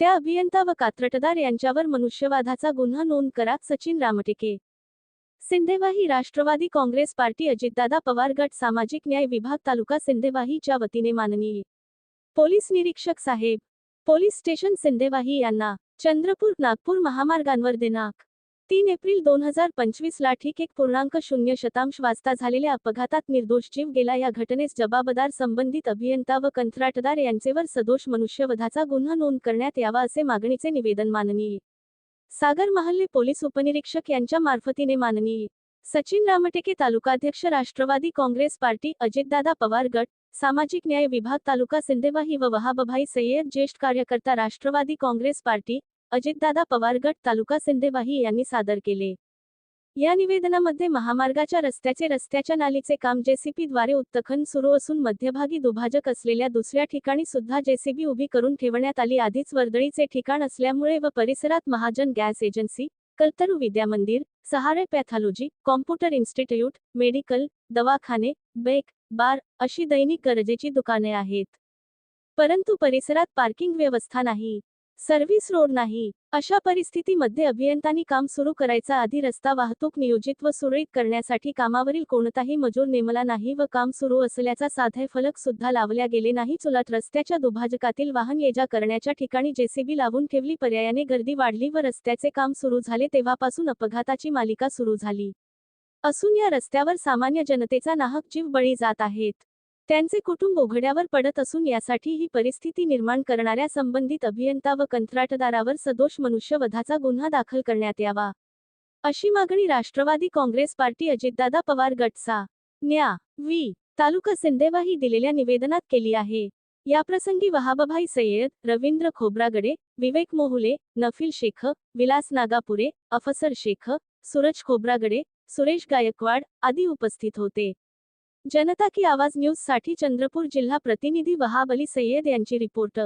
त्या अभियंता व कात्रटदार यांच्यावर मनुष्यवादाचा गुन्हा नोंद करा सचिन रामटेके. सिंधेवाही राष्ट्रवादी काँग्रेस पार्टी अजितदादा पवार गट सामाजिक न्याय विभाग तालुका सिंधेवाहीच्या वतीने माननीय. पोलीस निरीक्षक साहेब. पोलीस स्टेशन सिंधेवाही यांना चंद्रपूर नागपूर महामार्गांवर दिनांक तीन एप्रिल दोन हजार पंचवीस ला ठीक एक पूर्णांक शून्य शतांश वाजता झालेल्या अपघातात निर्दोष जीव गेला. या घटनेस जबाबदार संबंधित अभियंता व कंत्राटदार यांचेवर सदोष मनुष्यवधाचा गुन्हा नोंद करण्यात यावा असे मागणीचे निवेदन माननीय. सागर महल्ले पोलीस उपनिरीक्षक यांच्या मार्फतीने माननीय. सचिन रामटेके तालुकाध्यक्ष राष्ट्रवादी काँग्रेस पार्टी अजितदादा पवार गट सामाजिक न्याय विभाग तालुका सिंदेवाही व वहाबभाई सय्यद ज्येष्ठ कार्यकर्ता राष्ट्रवादी काँग्रेस पार्टी अजितदादा पवार गट तालुका सिंदेवाही यांनी सादर केले. या निवेदनामध्ये महामार्गाच्या रस्त्याचे रस्त्याच्या नालीचे काम जेसीबी द्वारे उत्तखन सुरू असून मध्यभागी दुभाजक असलेल्या दुसऱ्या ठिकाणी सुद्धा जेसीबी उभी करून ठेवण्यात आली. आधीच वर्दळीचे ठिकाण असल्यामुळे व परिसरात Mahajan gas agency कल्तरू Vidya Mandir Sahare pathology computer institute medical दवाखाने बेक बार अशी दैनिक गरजेची दुकाने आहेत. परंतु परिसरात पार्किंग व्यवस्था नाही. सर्व्हिस रोड नाही. अशा परिस्थितीमध्ये अभियंतांनी काम सुरू करायचा आधी रस्ता वाहतूक नियोजित व सुरळीत करण्यासाठी कामावरील कोणताही मजूर नेमला नाही व काम सुरू असल्याचा साधे फलक सुद्धा लावल्या गेले नाही. चुलात रस्त्याच्या दुभाजकातील वाहन ये जा करण्याच्या ठिकाणी जेसीबी लावून ठेवली. पर्यायाने गर्दी वाढली व रस्त्याचे काम सुरू झाले. तेव्हापासून अपघाताची मालिका सुरू झाली. असून या रस्त्यावर सामान्य जनतेचा नाहक जीव बळी जात आहेत. त्यांचे कुटुंब उघड्यावर पडत असून यासाठी ही परिस्थिती निर्माण करणाऱ्या संबंधित अभियंता व कंत्राटदारावर सदोष मनुष्यवधाचा गुन्हा दाखल करण्यात यावा. अशी मागणी राष्ट्रवादी काँग्रेस पार्टी अजितदादा पवार गटचा. न्या. वी तालुका सिंदेवाही दिलेल्या निवेदनात केली आहे. याप्रसंगी वहाबभाई सय्यद रवींद्र खोब्रागडे विवेक मोहुले नफील शेख विलास नागापुरे अफसर शेख सूरज खोब्रागडे सुरेश गायकवाड आदी उपस्थित होते. जनता की आवाज न्यूजसाठी चंद्रपूर जिल्हा प्रतिनिधी वहाब अली सय्यद यांची रिपोर्ट